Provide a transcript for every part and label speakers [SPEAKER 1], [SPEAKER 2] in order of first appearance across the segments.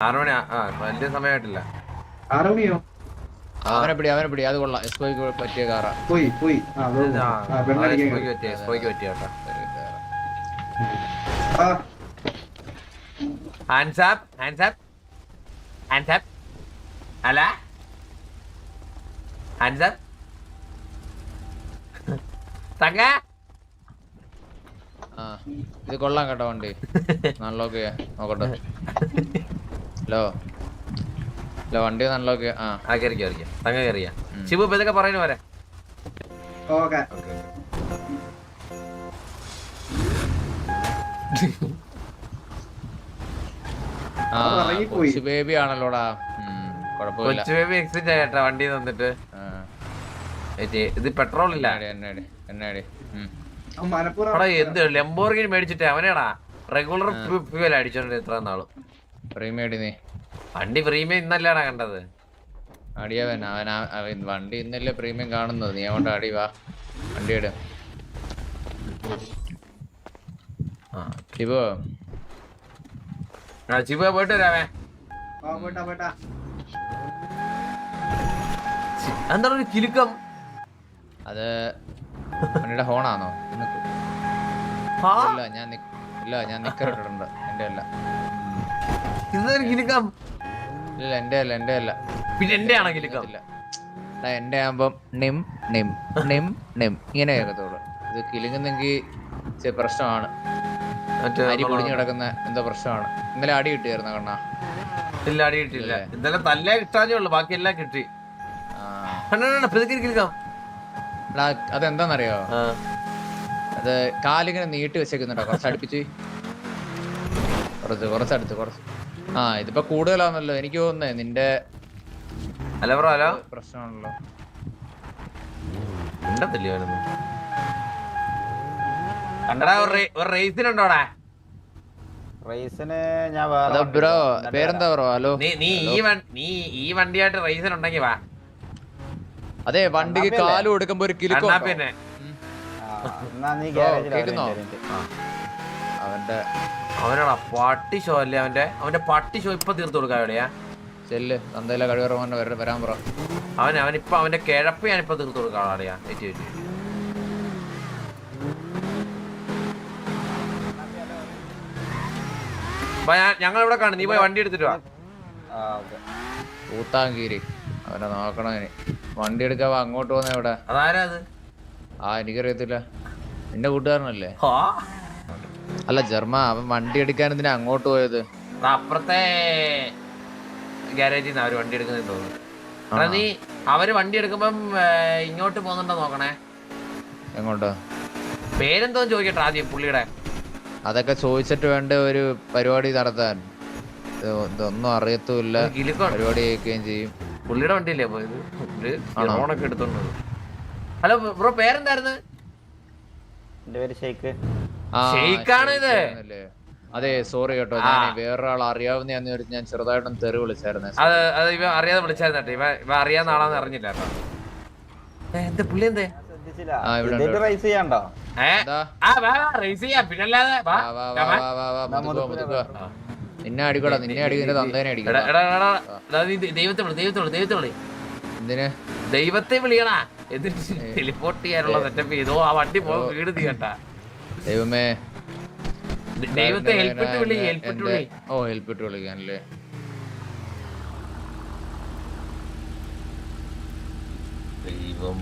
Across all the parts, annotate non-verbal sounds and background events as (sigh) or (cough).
[SPEAKER 1] ആറ് ആ ആ, വലിയ സമയമായിട്ടില്ല.
[SPEAKER 2] ആറ് മണിയോ?
[SPEAKER 3] അവനെ പിടി അവനെ പിടി അത് കൊള്ളാം. എസ്പോയ്ക്ക് പറ്റിയ കാറാ.
[SPEAKER 2] പോയി പോയി.
[SPEAKER 1] എസ്പോയ്ക്ക് പറ്റിയ എസ്പോയ്ക്ക് പറ്റിയ അല്ല? തങ്ക?
[SPEAKER 3] ഇത് കൊള്ളാം കേട്ടോ വണ്ടി. നല്ല നോക്കട്ടെ. (laughs) ഹലോ. ഹലോ വണ്ടി നല്ലോക്കെ ആ.
[SPEAKER 1] ആ തങ്ങ കയറിയ ശിവ ഇപ്പൊ ഇതൊക്കെ പറയുന്നു വരെ
[SPEAKER 2] ഓക്കെ.
[SPEAKER 3] കൊച്ചു ബേബി ആണല്ലോടാ.
[SPEAKER 1] കൊച്ചു ബേബി എക്സിറ്റ് ആയിട്ടാ വണ്ടി തന്നിട്ട് ഇത് പെട്രോൾ ഇല്ല. എന്ത് ലെമ്പോർഗിനി മേടിച്ചിട്ട് അവനാടാ. റെഗുലർ ഫ്യൂവൽ അടിച്ചോണ്ട് ഇത്ര
[SPEAKER 3] നാൾ.
[SPEAKER 1] വണ്ടി പ്രീമിയം ഇന്നല്ലാണ് കണ്ടത്?
[SPEAKER 3] അടിയവൻ അവൻ അവൻ വണ്ടി ഇന്നല്ലേ പ്രീമിയം കാണുന്നത്. നീ അങ്ങോട്ട് അടി വാ. വണ്ടി ഇട്.
[SPEAKER 1] ആ.
[SPEAKER 3] ഇപ്പോ
[SPEAKER 1] ആ, ശിവ പോയിട്ട്
[SPEAKER 2] വരാമേ.
[SPEAKER 1] എന്താണ് ഒരു കിലുക്കം?
[SPEAKER 3] അത് വണ്ടിയുടെ ഹോണാണോ ഇല്ല ഞാൻ ഇല്ല ഞാൻ നിക്കറിട്ടുണ്ട് എന്റെ അല്ല
[SPEAKER 1] ഇതൊരു കിലുക്കം.
[SPEAKER 3] ഇല്ല എന്റെ അല്ല എന്റെ അല്ല.
[SPEAKER 1] പിന്നെ എന്റെ ആണോ കിലുക്കം?
[SPEAKER 3] ഇല്ല. എടാ, എന്റെ ആകുമ്പം നിം നിം നിം നിം. ഇങ്ങനെ കേൾക്കത്തുള്ളൂ ഇത് കിലുങ്ങുന്നെങ്കിൽ ഇച്ചിരി പ്രശ്നമാണ്.
[SPEAKER 1] മറ്റേ
[SPEAKER 3] അരി പൊടിഞ്ഞു കിടക്കുന്ന എന്തോ പ്രശ്നമാണ്. ഇന്നലെ അടി കിട്ടിയായിരുന്നു കണ്ണാ?
[SPEAKER 1] ഇല്ല അടി കിട്ടിയില്ല. ഇന്നലെ തല്ലേ കിട്ടാനേ ഉള്ളു ബാക്കി എല്ലാം കിട്ടി.
[SPEAKER 3] ആ.
[SPEAKER 1] കണ്ണാ പിതുക്കി കിലുക്കം.
[SPEAKER 3] എടാ, അതെന്താന്നറിയോ?
[SPEAKER 1] ആ,
[SPEAKER 3] അത് കാലിങ്ങനെ നീട്ടി വെച്ചേക്കുന്നുണ്ടോ? കുറച്ച് അടുപ്പിച്ച് കുറച്ച് കുറച്ചടുത്ത് കുറച്ച്. ആ ഇതിപ്പോ കൂടുതലാണല്ലോ. എനിക്ക് തോന്നുന്നേ നിന്റെ
[SPEAKER 1] ഹലോ ബ്രോ ഹലോ.
[SPEAKER 3] പ്രശ്നമാണല്ലോ.
[SPEAKER 1] ഉണ്ടത്തില്ലേ അവനൊന്നും? കണ്ടടാ ഒരു റേസിനുണ്ടോടാ
[SPEAKER 4] റേസിന് ഞാൻ വേറെ
[SPEAKER 3] ബ്രോ. പേരെന്താ ബ്രോ? ഹലോ.
[SPEAKER 1] നീ നീ ഈ നീ ഈ വണ്ടിയായിട്ട് റേസിനുണ്ടെങ്കി വാ.
[SPEAKER 3] അതെ വണ്ടിക്ക്? കാൽ കൊടുക്കുമ്പോ ഒരു കിലുക്കോ
[SPEAKER 1] പിന്നെ?
[SPEAKER 3] അവന്റെ
[SPEAKER 1] അവനോടാ പട്ടി ഷോ അല്ലേ അവന്റെ അവന്റെ പട്ടി ഷോ ഇപ്പൊ തീർത്തു കൊടുക്കാം എവിടെയാ?
[SPEAKER 3] ചെല്ല് തന്തയിലെ കഴിവറവന്റെ വരാൻ പറ.
[SPEAKER 1] അവൻ അവനിപ്പ അവന്റെ കിഴപ്പ് ഞാനിപ്പോ തീർത്തു കൊടുക്കാം അറിയാ ഏറ്റി ഏറ്റി ഞങ്ങൾ ഇവിടെ കാണും. നീ പോയി വണ്ടി എടുത്തിട്ട് വാ.
[SPEAKER 3] ഊത്താങ്കീരി. അവനെ നോക്കണം ഇനി. വണ്ടി എടുക്കാൻ അങ്ങോട്ട് പോകുന്ന എവിടെ
[SPEAKER 1] അതാരാ അത്?
[SPEAKER 3] ആ എനിക്കറിയത്തില്ല. എന്റെ കൂട്ടുകാരനല്ലേ? അല്ല ജർമ്മ അവൻ വണ്ടി എടുക്കാൻ എന്തിനാ അങ്ങോട്ട് പോയത്?
[SPEAKER 1] അപ്പുറത്തെ ഗ്യാരേജിൽ നിന്ന് അവർ വണ്ടി എടുക്കുന്നത് തോന്നുന്നു. എടാ നീ അവർ വണ്ടി എടുക്കുമ്പം ഇങ്ങോട്ട് പോകുന്നുണ്ടോ നോക്കണേ?
[SPEAKER 3] എങ്ങോട്ടോ?
[SPEAKER 1] പേരെന്തോ ചോദിക്കട്ടെ ആദ്യം പുള്ളിയുടെ.
[SPEAKER 3] അതൊക്കെ ചോദിച്ചിട്ട് വേണ്ട ഒരു പരിപാടി നടത്താൻ? ഇത് ഇതൊന്നും അറിയത്തുമില്ല. പരിപാടി കേൾക്കുകയും ചെയ്യും.
[SPEAKER 1] പുള്ളിയുടെ വണ്ടിയില്ലേ പോയത് പുള്ളി
[SPEAKER 3] ആണോ?
[SPEAKER 1] ലോണൊക്കെ എടുത്തോണ്ട് ഹലോ ബ്രോ പേരെന്തായിരുന്നു?
[SPEAKER 4] എന്റെ പേര് ഷെയ്ക്ക്
[SPEAKER 3] അതെ സോറി കേട്ടോ. ഞാൻ വേറൊരാൾ അറിയാവുന്ന ഞാൻ ചെറുതായിട്ടൊന്ന് തെറി വിളിച്ചായിരുന്നു.
[SPEAKER 1] അത് അത് ഇവ അറിയാതെ വിളിച്ചായിരുന്നു കേട്ടോ. ഇവ ഇവ അറിയാവുന്ന ആളാന്ന് അറിഞ്ഞില്ല കേട്ടോ. എന്ത് പുള്ളി എന്തേ?
[SPEAKER 3] നിന്നെ അടിക്കടാ നിന്നെ അടി നിന്റെ തന്തേനെ അടിക്കടാ
[SPEAKER 1] ദൈവത്തെ വിളി ദൈവത്തെ വിളി ദൈവത്തെ വിളി.
[SPEAKER 3] എന്തിന്?
[SPEAKER 1] ദൈവത്തെ വിളിയണാ എന്നിട്ട് ടെലിപ്പോർട്ട് ചെയ്യാനുള്ള സെറ്റപ്പ് ചെയ്തോ. ആ വണ്ടി പോ വീട് നീ കേട്ടാ
[SPEAKER 3] ദൈവമേ.
[SPEAKER 1] ദൈവത്തെ ഹെൽപ്പിട്ട് വിളി ഹെൽപ്പിട്ട് വിളി
[SPEAKER 3] ഓ ഹെൽപ്പിട്ട് വിളിക്കാനല്ലേ
[SPEAKER 1] ദൈവം.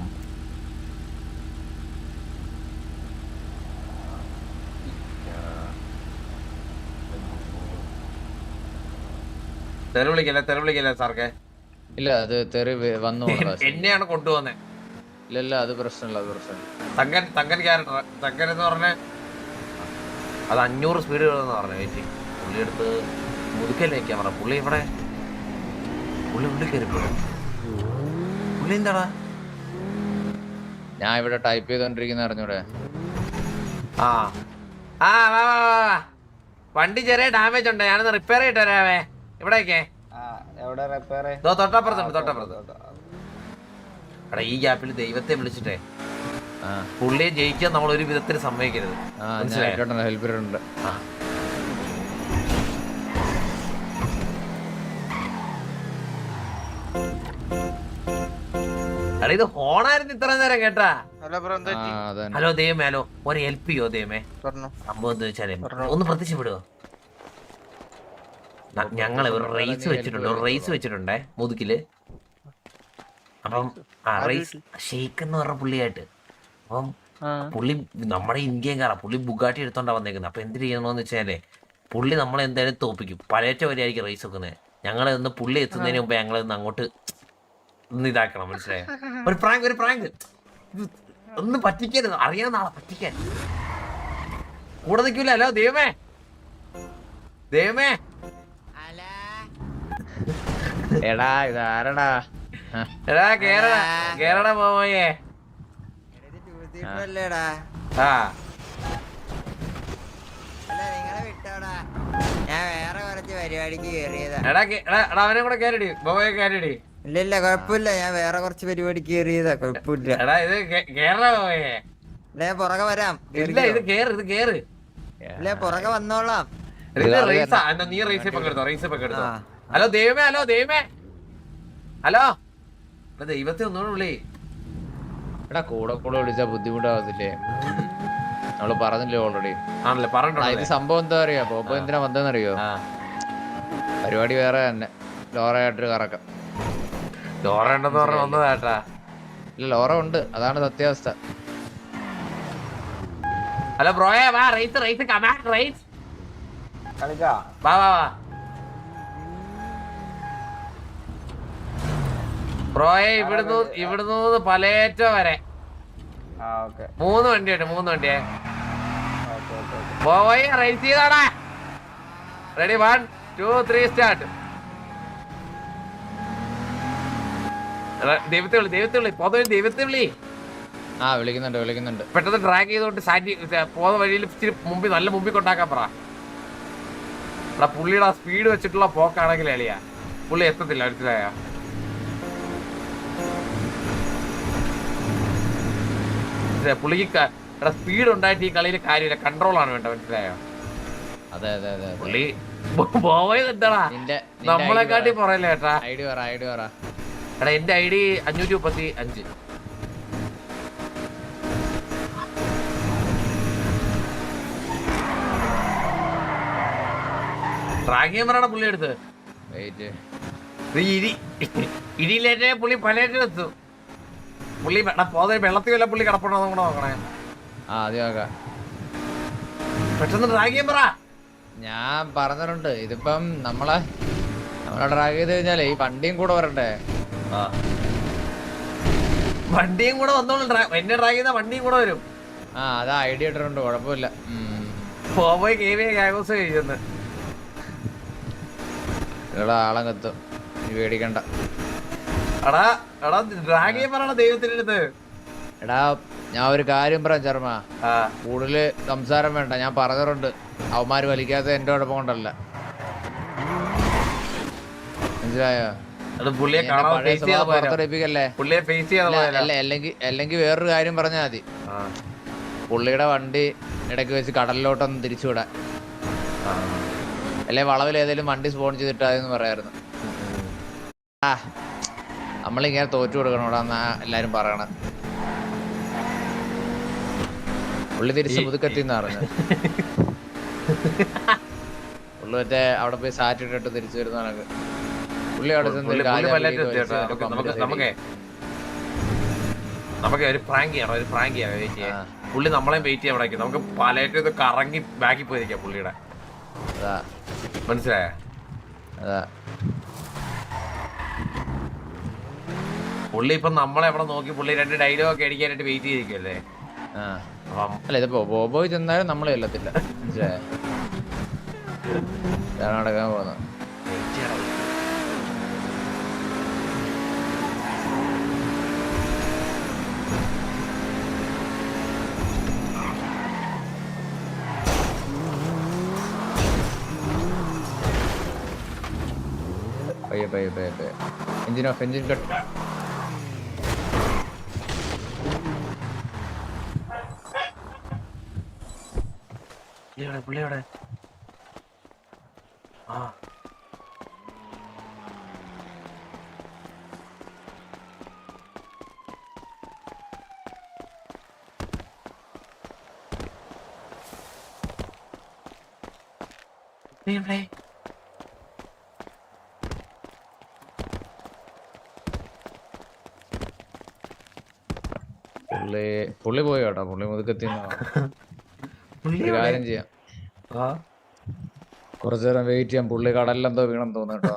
[SPEAKER 1] തെറി വിളിക്കല്ലേ തെറി വിളിക്കല്ലേ സാർക്കെ?
[SPEAKER 3] ഇല്ല അത് തെറി വന്നു.
[SPEAKER 1] എന്നെയാണ് കൊണ്ടുപോന്നെ.
[SPEAKER 3] ഇല്ല ഇല്ല അത് പ്രശ്നമില്ല അത് പ്രശ്നമില്ല.
[SPEAKER 1] തങ്കൻ തങ്കൻ ക്യാരക്ടർ തങ്കൻ എന്ന് പറഞ്ഞ അത് അഞ്ഞൂറ് സ്പീഡ് എന്ന് പറഞ്ഞു വെയിറ്റ് പുള്ളി എടുത്ത് മുതുക്കല്ലേ ക്യാമറ പുള്ളി ഇവിടെ പുള്ളി ഉള്ളിൽ കയറിപ്പോയി. പുള്ളി എന്താടാ?
[SPEAKER 3] ഞാൻ ഇവിടെ ടൈപ്പ് ചെയ്തോണ്ടിരിക്കുന്ന അറിഞ്ഞൂടെ?
[SPEAKER 1] ആ. ആ വാ വാ വാ വാ. വണ്ടി ചെറിയ ഡാമേജ് ഉണ്ട്. ഞാനൊന്ന് റിപ്പയർ ചെയ്തിട്ട് വരാവേ. ഇവിടേക്കേ
[SPEAKER 4] ആ എവിടെ റിപ്പയർ
[SPEAKER 1] ദോ തൊട്ടപ്പുറത്തുണ്ട് തൊട്ടപ്പുറത്ത്. എടാ ഈ ഗ്യാപ്പിൽ ദൈവത്തെ വിളിച്ചിട്ടേ. പുള്ളിയെ ജയിക്കാൻ നമ്മൾ ഒരു വിധത്തിൽ സമ്മതിക്കരുത് ഹെൽപ്പറുണ്ട് ഇത് ഹോണായിരുന്നു ഇത്ര നേരം കേട്ടാ.
[SPEAKER 5] ഹലോ
[SPEAKER 1] ദൈവമേ ഹലോ. ഒരു ഹെൽപ്പ് ചെയ്യോ ദൈവമേ? സംഭവം എന്താ വെച്ചാലേ ഒന്ന് പ്രത്യക്ഷപ്പെടുവോ? ഞങ്ങൾ ഒരു റേസ് വെച്ചിട്ടുണ്ട് ഒരു റേസ് വെച്ചിട്ടുണ്ടേ മുതുക്കിൽ. അപ്പം ആ റേസ് ഷെയ്ക്ക് എന്ന് പറഞ്ഞ പുള്ളിയായിട്ട്. അപ്പം പുള്ളി നമ്മുടെ ഇന്ത്യക്കാരാ പുള്ളി ബുഗാട്ടി എടുത്തോണ്ടാ വന്നേക്കുന്നത് അപ്പൊ എന്ത് ചെയ്യണമെന്ന് വെച്ചാലേ പുള്ളി നമ്മളെ എന്തായാലും തോപ്പിക്കും. പഴയറ്റ വരെയായിരിക്കും റേസ് വെക്കുന്നത് ഞങ്ങളെ ഒന്ന് പുള്ളി എത്തുന്നതിന് മുമ്പ് ഞങ്ങളെ ഒന്ന് അങ്ങോട്ട് ഒന്ന് ഇതാക്കണം. മനസ്സിലായോ? ഒരു പ്രാങ്ക് ഒരു പ്രാങ്ക് ഒന്ന് പറ്റിക്കരുത്. അറിയാവുന്ന ആളെ പറ്റിക്കാൻ. കൂടെ നിൽക്കില്ല ഹലോ ദൈവമേ. ദൈവമേ.
[SPEAKER 3] എടാ ഇതാരടാ?
[SPEAKER 1] എടാ കേരള കേരള പോയേ എടാ അവനെ കൂടെ കയറിടി ബോയെ കയറിടി
[SPEAKER 6] ഇല്ല ഇല്ല കുഴപ്പമില്ല. ഞാൻ വേറെ കുറച്ച് പരിപാടിക്ക് കയറിയതാ കുഴപ്പമില്ല.
[SPEAKER 1] എടാ ഇത്
[SPEAKER 6] ഇല്ല പുറകെ വരാം.
[SPEAKER 1] ഇല്ല ഇത് കേറ് ഇത് കേറ്.
[SPEAKER 6] ഇല്ല പുറകെ വന്നോളാം.
[SPEAKER 1] നീ റേസിൽ പങ്കെടുത്തോ റേസിൽ പങ്കെടുത്തോ. ഹലോ ദൈവമേ ഹലോ ദൈവമേ. ഹലോ? ദൈവത്തെ ഒന്നുകൂടെ വിളി.
[SPEAKER 3] എടാ കൂടെ കൂടെ വിളിച്ചാ ബുദ്ധിമുട്ടാവത്തില്ലേ? നമ്മൾ പറഞ്ഞില്ലേ ഓൾറെഡി
[SPEAKER 1] ആണല്ലേ
[SPEAKER 3] ഇത്
[SPEAKER 1] പറഞ്ഞിട്ടുണ്ടല്ലേ
[SPEAKER 3] സംഭവം എന്താ അറിയാ? പോപ്പോ എന്തിനാ വന്നതെന്നറിയോ? പരിപാടി വേറെ തന്നെ. ലോറയായിട്ടൊരു കറക്കം.
[SPEAKER 1] ചോറേണ്ടെന്ന് പറഞ്ഞ വന്നതാട്ടാ
[SPEAKER 3] ഇല്ല ലോറ ഉണ്ട്. അതാണ് സത്യാവസ്ഥ.
[SPEAKER 1] ഹലോ ബ്രോയെ വാ റേസ് റേസ് കമാൻഡ് റേസ്
[SPEAKER 4] കളിക്കാ.
[SPEAKER 1] വാ വാ വാ. ബ്രോയെ ഇവിടുന്ന് ഇവിടുന്ന് പലേറ്റോ വരെ. മൂന്ന് വണ്ടിയുണ്ട് മൂന്ന് വണ്ടിയെ.
[SPEAKER 4] Okay okay okay.
[SPEAKER 1] പോയി race ചെയ്താടാ. Ready one two three start ദൈവത്തെ വിളി ദൈവത്തെ വിളി പോത ദൈവത്തെ വിളി
[SPEAKER 3] ആ വിളിക്കുന്നുണ്ട് വിളിക്കുന്നുണ്ട്.
[SPEAKER 1] പെട്ടെന്ന് ട്രാക്ക് ചെയ്തോണ്ട് സാറ്റി പോകുന്ന വഴിയിൽ ഇച്ചിരി മുമ്പിൽ നല്ല മുമ്പിൽ കൊണ്ടാക്കാൻ പറ. എടാ പുള്ളിയുടെ ആ സ്പീഡ് വെച്ചിട്ടുള്ള പോക്കാണെങ്കിൽ എളിയാ. പുള്ളി എത്തത്തില്ല മനസ്സിലായ? പുള്ളിക്ക് ക- എടാ സ്പീഡ് ഉണ്ടായിട്ട് ഈ കളിയിൽ കാര്യമില്ല. കൺട്രോൾ ആണ് വേണ്ട മനസ്സിലായോ?
[SPEAKER 3] അതെ അതെ അതെ
[SPEAKER 1] പുള്ളി പോയത് എന്താടാ?
[SPEAKER 3] നിന്റെ
[SPEAKER 1] നമ്മളെക്കാട്ടി പറയല്ലേ ഏട്ടാ.
[SPEAKER 3] ഐഡി പറ ഐഡി ഡി പറ.
[SPEAKER 1] എടാ എന്റെ ഐ ഡി അഞ്ഞൂറ്റി മുപ്പത്തി അഞ്ച് ട്രാക്ക് പുള്ളി എടുത്ത്.
[SPEAKER 3] വെയിറ്റ്
[SPEAKER 1] ഇരി ഇരിയിലേറ്റേ പുള്ളി പലേറ്റും എത്തും പുള്ളി പോതെ വെള്ളത്തിൽ വല്ല പുള്ളി കിടപ്പുണ്ടോ കൂടെ നോക്കണേ.
[SPEAKER 3] ആ അതെ നോക്കാം.
[SPEAKER 1] പെട്ടെന്ന് ഡ്രാഗ് ചെയ്യാൻ പറ.
[SPEAKER 3] ഞാൻ പറഞ്ഞിട്ടുണ്ട് ഇതിപ്പം നമ്മളെ നമ്മളെ ഡ്രാഗ് ചെയ്ത് കഴിഞ്ഞാലേ ഈ വണ്ടിയും കൂടെ വരണ്ടേ?
[SPEAKER 1] വണ്ടിയും കൂടെ വന്നോളൂ എന്നെ ഡ്രാഗ് ചെയ്ത വണ്ടിയും കൂടെ വരും.
[SPEAKER 3] ആ അത് ഐഡിയ ഇട്ടിട്ടുണ്ട് കുഴപ്പമില്ല.
[SPEAKER 1] പോയി കെ വി കാഗോസ് കഴിയുന്നു
[SPEAKER 3] ഇവിടെ ആളെ കത്തും നീ പേടിക്കണ്ട.
[SPEAKER 1] എടാ
[SPEAKER 3] ഞാൻ ഒരു കാര്യം പറയാം ചർമ്മ കൂടുതൽ സംസാരം വേണ്ട ഞാൻ പറഞ്ഞിട്ടുണ്ട് അവന്മാര് വലിക്കാത്ത എന്റെ കുഴപ്പം കൊണ്ടല്ല. മനസ്സിലായോ? അല്ലെങ്കിൽ വേറൊരു കാര്യം പറഞ്ഞാൽ മതി. പുള്ളിയുടെ വണ്ടി ഇടയ്ക്ക് വെച്ച് കടലിലോട്ടൊന്ന് തിരിച്ചുവിടാൻ. അല്ലെ വളവിൽ ഏതെങ്കിലും വണ്ടി സ്പോൺ ചെയ്തിട്ടാന്ന് പറയായിരുന്നു. ആ നമ്മളിങ്ങനെ തോറ്റു കൊടുക്കണോടാ എന്നാ എല്ലാരും പറയണ. പുള്ളി തിരിച്ച്
[SPEAKER 1] പുതുക്കത്തി
[SPEAKER 3] മുതുക്കെത്തിന്ന് പറഞ്ഞു പുള്ളി മറ്റേ അവിടെ പോയി സാറ്റ് ഇട്ടിട്ട് തിരിച്ചു വരുന്ന കണക്ക്. പുള്ളി അവിടെ ചെന്ന്
[SPEAKER 1] നമുക്ക് ഒരു പ്രാങ്ക് ചെയ്യണം ഒരു പ്രാങ്ക് ചെയ്യാം വെയിറ്റ് ചെയ്യാം. പുള്ളി നമ്മളെയും വെയിറ്റ് ചെയ്യാൻ അവിടെ നമുക്ക് പലയിട്ട് ഇത് കറങ്ങി ബാക്കി പോയിരിക്കാം പുള്ളിയുടെ. മനസ്സിലായ?
[SPEAKER 3] അതാ.
[SPEAKER 1] പുള്ളി ഇപ്പൊ നമ്മളെ അവിടെ നോക്കി പുള്ളി രണ്ട് ഡയലോഗ് ഒക്കെ അടിക്കാനായിട്ട് വെയിറ്റ് ചെയ്തിരിക്കല്ലേ
[SPEAKER 3] അല്ല ഇതിപ്പോ ബോബോയ് ചെന്നാലും നമ്മളെ ചെല്ലത്തില്ല. നടക്കാൻ
[SPEAKER 1] ചെയ്യണം.
[SPEAKER 3] പയ്യെ പയ്യെ പയ്യെ പയ്യെ. എഞ്ചിൻ ഓഫ് എഞ്ചിൻ കട്ട്
[SPEAKER 1] എവിടെ പുള്ളി എവിടെ? ആ.
[SPEAKER 3] പുള്ളി പോയി കേട്ടോ. പുള്ളി മുതുക്കെത്തി കാര്യം ചെയ്യാം. കുറച്ചു നേരം വെയിറ്റ് ചെയ്യാം. പുള്ളി കടലിലെന്തോ വീണെന്ന് തോന്നുന്നു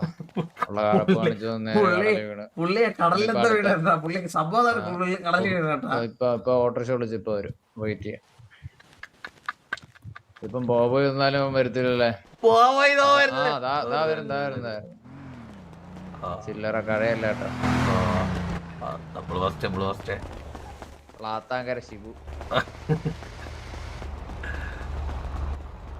[SPEAKER 3] ഇപ്പൊ ഓട്ടോറിക്ഷ വിളിച്ച് ഇപ്പൊ വരും. വെയിറ്റ് ചെയ്യാം. ഇപ്പം ബോബോയ് ഇരുന്നാലും വരത്തില്ലല്ലേ. ചില്ലറ കഴയല്ല കേട്ടോ. ശിവു (laughs)
[SPEAKER 1] കണ്ടിട്ട്
[SPEAKER 4] ഞാൻ
[SPEAKER 1] എത്ര-
[SPEAKER 4] നിന്നെ തപ്പി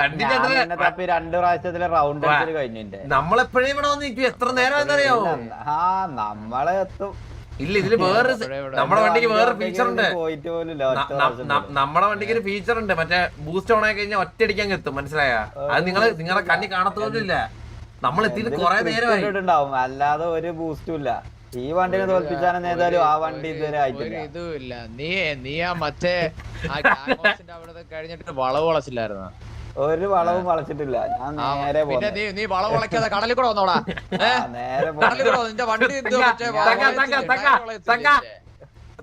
[SPEAKER 4] രണ്ട് പ്രാവശ്യത്തിലെ റൗണ്ട് കഴിഞ്ഞു
[SPEAKER 1] നമ്മളെപ്പോഴും ഇവിടെ വന്ന് നിൽക്കും. എത്ര നേരം എന്നറിയാവോ
[SPEAKER 4] ആ നമ്മളെ എത്തും.
[SPEAKER 1] ഇല്ല ഇതിൽ വേറെ നമ്മുടെ വണ്ടിക്ക് വേറെ ഫീച്ചർ ഉണ്ട്. നമ്മുടെ വണ്ടിക്ക് ഒരു ഫീച്ചർ ഉണ്ട്. മറ്റേ ബൂസ്റ്റ് ഓൺ ആയി കഴിഞ്ഞാൽ ഒറ്റയടിക്കാൻ എത്തും. മനസ്സിലായ? അത് നിങ്ങൾ നിങ്ങളെ കണ്ണി കാണത്തോലില്ല നമ്മൾ എത്തിയിട്ട് കൊറേ നേരമായി.
[SPEAKER 4] അല്ലാതെ ഒരു ബൂസ്റ്റും ഇല്ല. ഈ വണ്ടിനെ തോൽപ്പിച്ചാലും ഏതായാലും ആ വണ്ടി ഇതുവരെ ആയിട്ടില്ല.
[SPEAKER 3] നീ നീ ആ മറ്റേ അവിടുത്തെ കഴിഞ്ഞിട്ട് വളവ് വളച്ചില്ലായിരുന്നു?
[SPEAKER 4] ഒരു വളവും വളച്ചിട്ടില്ല. ഞാൻ നേരെ.
[SPEAKER 3] നീ നീ വളവ് വളയ്ക്കാതെ കടലിൽ കൂടെ വന്നോടാ.
[SPEAKER 4] നേരെ
[SPEAKER 3] കടലിൽ കൂടെ നിന്റെ വണ്ടി എന്തോ
[SPEAKER 1] തങ്ക, തങ്ക, തങ്ക, തങ്ക, തങ്ക.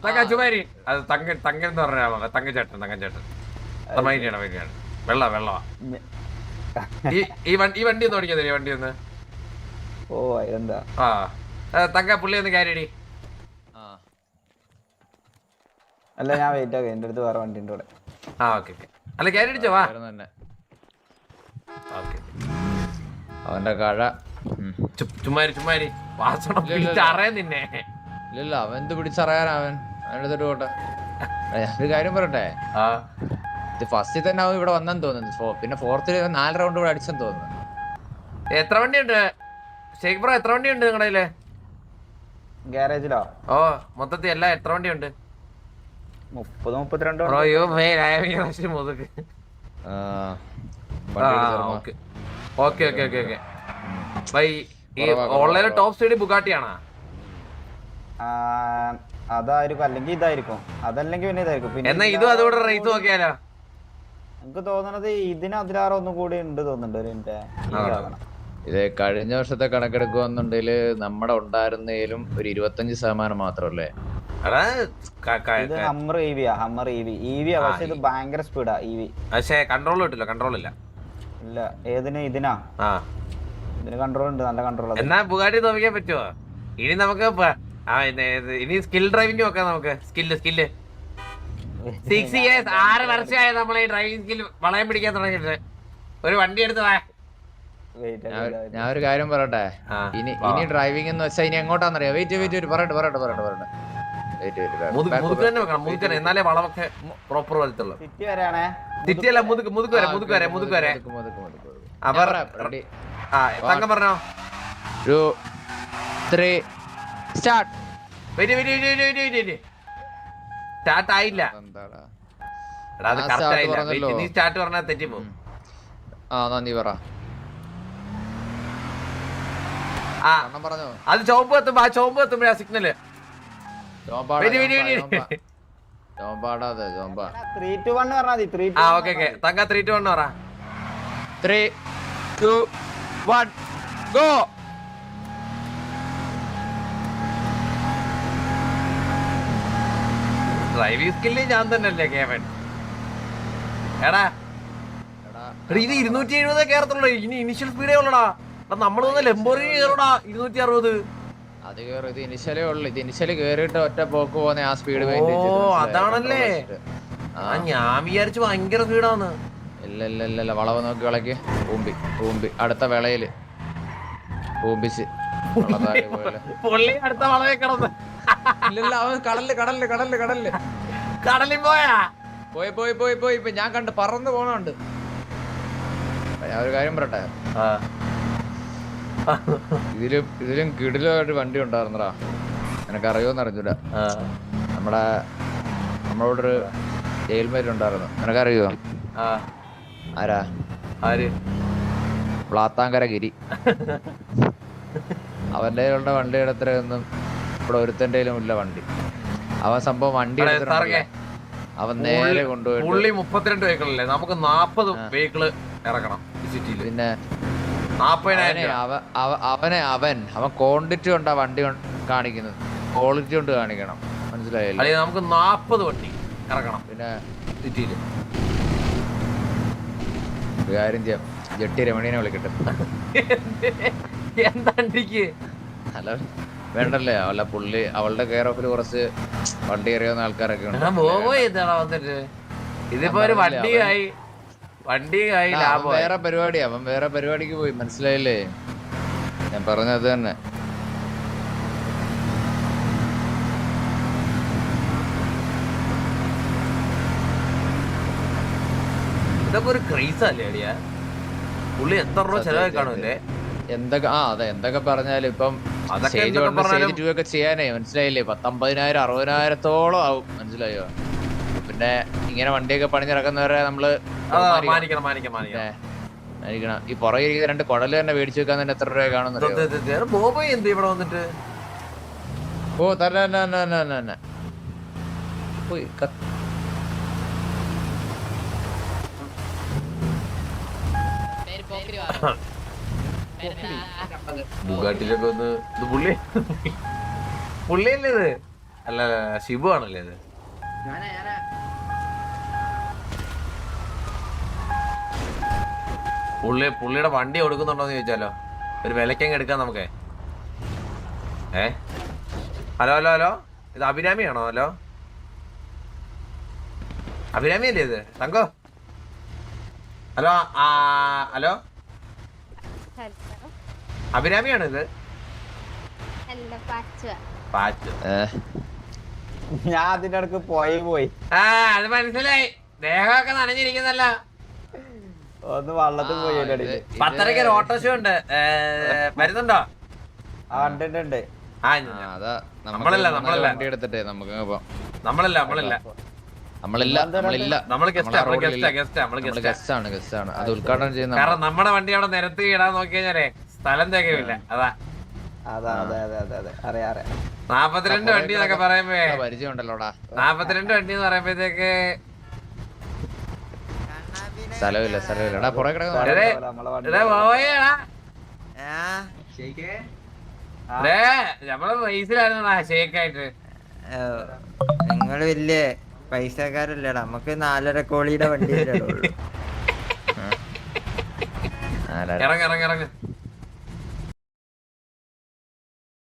[SPEAKER 1] തങ്ക ചുമാരി. അത് തങ്ക തങ്ക എന്ന് പറഞ്ഞ തങ്കച്ചേട്ടൻ തങ്കച്ചേട്ടൻ തങ്ക ചേട്ടൻ. മൈരിയാണ് മൈരിയാണ് വെള്ള വെള്ള. ഈ ഈ വണ്ടി ഈ വണ്ടി ഒന്ന് ഓടിക്കാൻ ഈ വണ്ടി ഒന്ന്.
[SPEAKER 4] ഓ എന്താ
[SPEAKER 1] ആ, തങ്ക പുള്ളി ഒന്ന് കാര്യടി
[SPEAKER 3] ആ.
[SPEAKER 4] അല്ല ഞാൻ വെയിറ്റ് ആക്കാം. എന്റെ അടുത്ത് വേറെ വണ്ടി ഉണ്ട് ഇവിടെ.
[SPEAKER 1] ആ ഓക്കെ ഓക്കെ. അല്ല ക്യാരി അടിച്ചോ വാ ഓക്കെ.
[SPEAKER 3] അവന്റെ കഴ.
[SPEAKER 1] ചുമ്മാരി ചുമ്മാരി വാസണം. പിടിച്ചറിയാൻ നിന്നെ.
[SPEAKER 3] ഇല്ലല്ല അവൻ എന്ത് പിടിച്ചറിയാൻ അവൻ? അവനെടുത്തിട്ട് പോട്ടെ. ഒരു കാര്യം പറയട്ടെ?
[SPEAKER 1] ആ.
[SPEAKER 3] ഇത് ഫസ്റ്റിൽ തന്നെ അവൻ ഇവിടെ വന്നെന്ന് തോന്നുന്നു. പിന്നെ ഫോർത്തിൽ നാല് റൗണ്ട് ഇവിടെ അടിച്ചെന്ന് തോന്നുന്നു.
[SPEAKER 1] എത്ര വണ്ടിയുണ്ട്? ഷേഖ് ബ്രോ എത്ര വണ്ടിയുണ്ട് നിങ്ങളുടെ കയ്യിൽ?
[SPEAKER 4] ഗ്യാരേജിലോ
[SPEAKER 1] ഓ മൊത്തത്തിൽ എല്ലാം എത്ര വണ്ടിയുണ്ട്?
[SPEAKER 4] മുപ്പത് മുപ്പത്തിരണ്ടോ
[SPEAKER 1] ബ്രോ യോ മേ രാഷ്ട്രീയ മുതുക്ക്
[SPEAKER 3] വണ്ടി
[SPEAKER 1] okay. Okay okay okay okay. Bye ഈ ഓൺലൈനിൽ. ടോപ്പ് സ്പീഡ് ബുഗാട്ടിയാണോ?
[SPEAKER 4] അതായിരിക്കും അല്ലെങ്കിൽ ഇതായിരിക്കും. അതല്ലെങ്കിൽ പിന്നെ ഇതായിരിക്കും. പിന്നെ
[SPEAKER 1] എന്നാ ഇതും അതുകൂടെ റേറ്റ് നോക്കിയാലോ?
[SPEAKER 4] എനിക്ക് തോന്നണത് ഇതിന് അതിലാറ് ഒന്നും കൂടി ഉണ്ട് തോന്നുന്നുണ്ട് ഒരു.
[SPEAKER 3] ഇത് കഴിഞ്ഞ വർഷത്തെ കണക്കെടുക്കുകയെന്നുണ്ടെങ്കിൽ നമ്മുടെ ഉണ്ടായിരുന്നതിലും ഒരു ഇരുപത്തഞ്ച് ശതമാനം മാത്രമല്ലേ?
[SPEAKER 1] എടാ ക- ക-
[SPEAKER 4] ഇത് ഹമ്മർ ഇ വിയാ ഹമ്മർ ഇ വി ഇ വിയാ പക്ഷെ ഇത് ഭയങ്കര സ്പീഡാ ഇ വി
[SPEAKER 1] പക്ഷേ കൺട്രോൾ കിട്ടില്ല കൺട്രോൾ ഇല്ല.
[SPEAKER 4] ഇല്ല ഏതിന്? ഇതിനാ?
[SPEAKER 1] ആ.
[SPEAKER 4] ഇതിന് കൺട്രോൾ ഉണ്ട് നല്ല കൺട്രോൾ
[SPEAKER 1] എന്നാ ബുഗാട്ടി തോന്നിക്കാൻ പറ്റുമോ ഇനി നമുക്ക് ഇനി സ്കിൽ ഡ്രൈവിംഗ് നോക്കാം നമുക്ക്. സ്കില്ല് സ്കില്ല് സിക്സ് ഇയേഴ്സ് ആറ് വർഷമായി നമ്മൾ ഈ ഡ്രൈവിംഗ് സ്കിൽ വളയം പിടിക്കാൻ തുടങ്ങിയിട്ട് ഒരു വണ്ടി എടുത്ത് വാ.
[SPEAKER 3] ഞാൻ ഒരു- ഞാൻ ഒരു കാര്യം പറയട്ടെ? ഇനി ഇനി ഡ്രൈവിംഗ് എന്ന് വെച്ചാൽ ഇനി എങ്ങോട്ടാന്നറിയാം? വെയിറ്റ് വെയിറ്റ് ഒരു പറയട്ടെ പറയട്ടെ പറയട്ടെ പറയട്ടെ.
[SPEAKER 1] എന്നാലേ വളമൊക്കെ പ്രോപ്പർ വരത്തുള്ളൂ.
[SPEAKER 4] സിറ്റി വരെയാണേ.
[SPEAKER 1] സിറ്റി അല്ല മുതുക്ക് മുതുക്ക് വരെ മുതുക്ക് വരെ മുതുക്ക് തങ്കം പറഞ്ഞോ?
[SPEAKER 3] Three start
[SPEAKER 1] wait wait wait wait start ആയില്ല. എടാ അത് കറക്റ്റ് ആയില്ല. നീ സ്റ്റാർട്ട് പറഞ്ഞാൽ തെറ്റി പോകും
[SPEAKER 3] ആ പറ.
[SPEAKER 1] ആ.
[SPEAKER 3] പറഞ്ഞോ?
[SPEAKER 1] അത് ചോമ്പ് എത്തുമ്പോ ആ ചോമ്പ് എത്തുമ്പോഴാ സിഗ്നൽ
[SPEAKER 3] ജോമ്പാടാ,
[SPEAKER 1] വെരി വെരി
[SPEAKER 3] ജോമ്പാ,
[SPEAKER 1] വെരി.
[SPEAKER 3] ജോമ്പാ. ജോമ്പാടാതെ ജോമ്പാ
[SPEAKER 4] ത്രീ ടു വൺ പറഞ്ഞാൽ മതി ത്രീ
[SPEAKER 1] ആ ഓക്കെ ഓക്കെ തങ്ക ത്രീ ടു വൺ പറ.
[SPEAKER 3] Three two one go
[SPEAKER 1] driving skill ഞാൻ തന്നെയല്ലേ കേവൻ. എടാ. എടാ, ഇത് ഇരുന്നൂറ്റി എഴുപതേ കേറത്തുള്ളൂ. ഇനി ഇനിഷ്യൽ സ്പീഡേ ഉള്ളടാ. എടാ നമ്മൾ തന്നെ ലംബോറിനി കയറടാ ഇരുന്നൂറ്റി അറുപത്
[SPEAKER 3] അത് കേറും ഇത് ഇനിഷ്യലേ ഉള്ളു. ഇത് ഇനിഷ്യൽ കേറിയിട്ട് ഒറ്റ പോക്ക് പോകുന്ന ആ സ്പീഡ്
[SPEAKER 1] ഓ, അതാണല്ലേ? ആ. ഞാൻ വിചാരിച്ചു ഭയങ്കര സ്പീഡാന്ന്.
[SPEAKER 3] ഇല്ല ഇല്ല ഇല്ല ഇല്ല. വളവ് നോക്കി വിളക്ക് പൂമ്പി പൂമ്പി. അടുത്ത വിളയിൽ. പൂമ്പിച്ച്.
[SPEAKER 1] പൊള്ളി. അടുത്ത വളവേ കിടന്ന്.
[SPEAKER 3] ഇല്ല ഇല്ല അവൻ കടലിൽ കടലിൽ കടലിൽ കടലിൽ.
[SPEAKER 1] കടലിൽ പോയാ?
[SPEAKER 3] പോയി പോയി പോയി പോയി. ഇപ്പൊ ഞാൻ കണ്ട് പറന്ന് പോണുണ്ട്. ഞാൻ ഒരു കാര്യം പറയട്ടെ? ഇതിലും ഇതിലും കിടിലോ വണ്ടി ഉണ്ടായിരുന്നടാ. നിനക്ക് അറിയോന്ന് നമ്മുടെ നമ്മളോട് ഒരു ജയിൽമേറ്റ് ഉണ്ടായിരുന്നു. നിനക്കറിയോ?
[SPEAKER 1] ആ,
[SPEAKER 3] ആരാ?
[SPEAKER 1] ആര്?
[SPEAKER 3] പ്ലാത്താങ്കര ഗിരി അവന്റെ കയ്യിലുള്ള വണ്ടി എടുത്തൊന്നും ഇവിടെ ഒരുത്തന്റെ ഇല്ല വണ്ടി. അവൻ സംഭവം വണ്ടി അവൻ നേരെ
[SPEAKER 1] കൊണ്ടുപോയി മുപ്പത്തിരണ്ട് വെഹിക്കിളല്ലേ നമുക്ക് നാപ്പത് വെഹിക്കിൾ ഇറക്കണം സിറ്റിയിൽ
[SPEAKER 3] പിന്നെ അവനെ അവൻ. അവൻ ക്വാണ്ടിറ്റി കൊണ്ടാ വണ്ടി കൊ- കാണിക്കുന്നത്. ക്വാളിറ്റി കൊണ്ട് കാണിക്കണം. മനസ്സിലായല്ലോ?
[SPEAKER 1] അല്ലെങ്കിൽ നമുക്ക് നാപ്പത് വണ്ടി ഇറക്കണം.
[SPEAKER 3] പിന്നെ
[SPEAKER 1] സിറ്റിയിൽ
[SPEAKER 3] ഒരു കാര്യം ചെയ്യാം. ജെട്ടി രമണീനെ വിളിക്കട്ടെ.
[SPEAKER 1] എന്താണ്ടിക്ക്
[SPEAKER 3] ഹലോ വേണ്ടല്ലേ? അവളെ പുള്ളി അവളുടെ കെയർ ഓഫിൽ കുറച്ച് വണ്ടി എറിയാവുന്ന ആൾക്കാരൊക്കെ ഉണ്ട്.
[SPEAKER 1] ഇതിപ്പോ ഒരു വണ്ടിയായി. വണ്ടിയായി
[SPEAKER 3] ആയി
[SPEAKER 1] ലാഭം
[SPEAKER 3] വേറെ പരിപാടി അവൻ വേറെ പരിപാടിക്ക് പോയി മനസ്സിലായില്ലേ? ഞാൻ പറഞ്ഞത് തന്നെ.
[SPEAKER 1] ഇതൊക്കെ ഒരു ക്രൈസ് അല്ലേ അടിയാ? പുള്ളി എത്ര രൂപ ചെലവായി കാണൂല്ലേ
[SPEAKER 3] എന്തൊക്കെ ആ അതെ എന്തൊക്കെ പറഞ്ഞാലും ഇപ്പം സ്റ്റേജ് വൺ സ്റ്റേജ് ടു ഒക്കെ ചെയ്യാനേ മനസ്സിലായില്ലേ? പത്തമ്പതിനായിരം അറുപതിനായിരത്തോളം ആവും മനസ്സിലായോ? പിന്നെ ഇങ്ങനെ വണ്ടിയൊക്കെ പണിഞ്ഞിറക്കുന്നവരെ നമ്മൾ
[SPEAKER 1] മാനിക്കണം മാനിക്കണം മാനിക്കണം.
[SPEAKER 3] ഈ പുറകെ ഇരിക്കുന്ന രണ്ട് കുടൽ തന്നെ മേടിച്ചു വെക്കാൻ തന്നെ എത്ര രൂപ കാണുന്നു
[SPEAKER 1] ബോബോ എന്ത് ഇവിടെ വന്നിട്ട്?
[SPEAKER 3] ഓ തന്നെ തന്നെ തന്നെ തന്നെ തന്നെ പോയി
[SPEAKER 1] ബുഗാട്ടിലൊക്കെ ഒന്ന് ഇത് പുള്ളി പുള്ളിയല്ലേ ഇത്? അല്ല ഷിബു ആണല്ലേ ഇത്? പുള്ളി പുള്ളിയുടെ വണ്ടി കൊടുക്കുന്നുണ്ടോന്ന് ചോദിച്ചാലോ? ഒരു വിലക്കങ്ങ് എടുക്കാം നമുക്ക്. ഏ? Hello hello hello? ഇത് അഭിരാമിയാണോ? ഹലോ? അഭിരാമി അല്ലേ ഇത്? തങ്കോ? ഹലോ ആ ഹലോ?
[SPEAKER 5] ഹലോ
[SPEAKER 1] അഭിരാമിയാണ് ഇത്?
[SPEAKER 5] പച്ച.
[SPEAKER 4] ഞാൻ അതിന്റെ അടുക്ക് പോയി പോയി.
[SPEAKER 1] ആ അത് മനസ്സിലായി. ദേഹമൊക്കെ നനഞ്ഞിരിക്കുന്നല്ല.
[SPEAKER 4] ഒന്ന് വള്ളത്തിൽ പോയി അതിന്റെ
[SPEAKER 1] പത്തരക്ക് ഒരു ഓട്ടോ ഷോ ഉണ്ട്. വരുന്നുണ്ടോ?
[SPEAKER 4] ആ ഉണ്ട് ഉണ്ട്, ഉണ്ട്.
[SPEAKER 1] ആ
[SPEAKER 3] അതാ
[SPEAKER 1] നമ്മളല്ല,
[SPEAKER 3] മൂന്നാൽ
[SPEAKER 1] നമ്മളല്ല.
[SPEAKER 3] വണ്ടി എടുത്തിട്ടേ നമുക്ക് പോവാം.
[SPEAKER 1] നമ്മളല്ല നമ്മളല്ല.
[SPEAKER 3] നമ്മളില്ല നമ്മളില്ല.
[SPEAKER 1] നമ്മൾ ഗസ്റ്റ്
[SPEAKER 3] നമ്മളാ
[SPEAKER 1] നമ്മൾ
[SPEAKER 3] റോഡിലില്ല.
[SPEAKER 1] ഗസ്റ്റ് ഗസ്റ്റ് നമ്മൾ
[SPEAKER 3] നമ്മൾ
[SPEAKER 1] ഗസ്റ്റ്
[SPEAKER 3] ഗസ്റ്റ് ആണ് ഗസ്റ്റ് ആണ്. അത് ഉദ്ഘാടനം ചെയ്യുന്ന
[SPEAKER 1] കാരണം നമ്മുടെ വണ്ടി അവിടെ നിരത്തി ഇടാൻ നോക്കി കഴിഞ്ഞാലേ സ്ഥലം തികയില്ല. അതാ.
[SPEAKER 4] അതാ അതെ അതെ അതെ അതെ. അറിയാം അറിയാം.
[SPEAKER 1] നാപ്പത്തിരണ്ട് വണ്ടി എന്നൊക്കെ പറയുമ്പോ
[SPEAKER 3] പരിചയം ഉണ്ടല്ലോടാ
[SPEAKER 1] നാപ്പത്തിരണ്ട് വണ്ടി എന്ന് പറയുമ്പോഴത്തേക്ക്
[SPEAKER 3] സ്ഥലമില്ല സ്ഥലമില്ല എടാ പുറകെ
[SPEAKER 4] നമ്മളെ
[SPEAKER 1] റേസിലായിരുന്നടാ ഷേക്കായിട്ട്
[SPEAKER 6] നിങ്ങൾ വലിയ പൈസക്കാരല്ലേടാ. നമുക്ക് നാലര കോളിയുടെ വണ്ടി?
[SPEAKER 1] ഇറങ്ങ ഇറങ്ങ ഇറങ്ങ.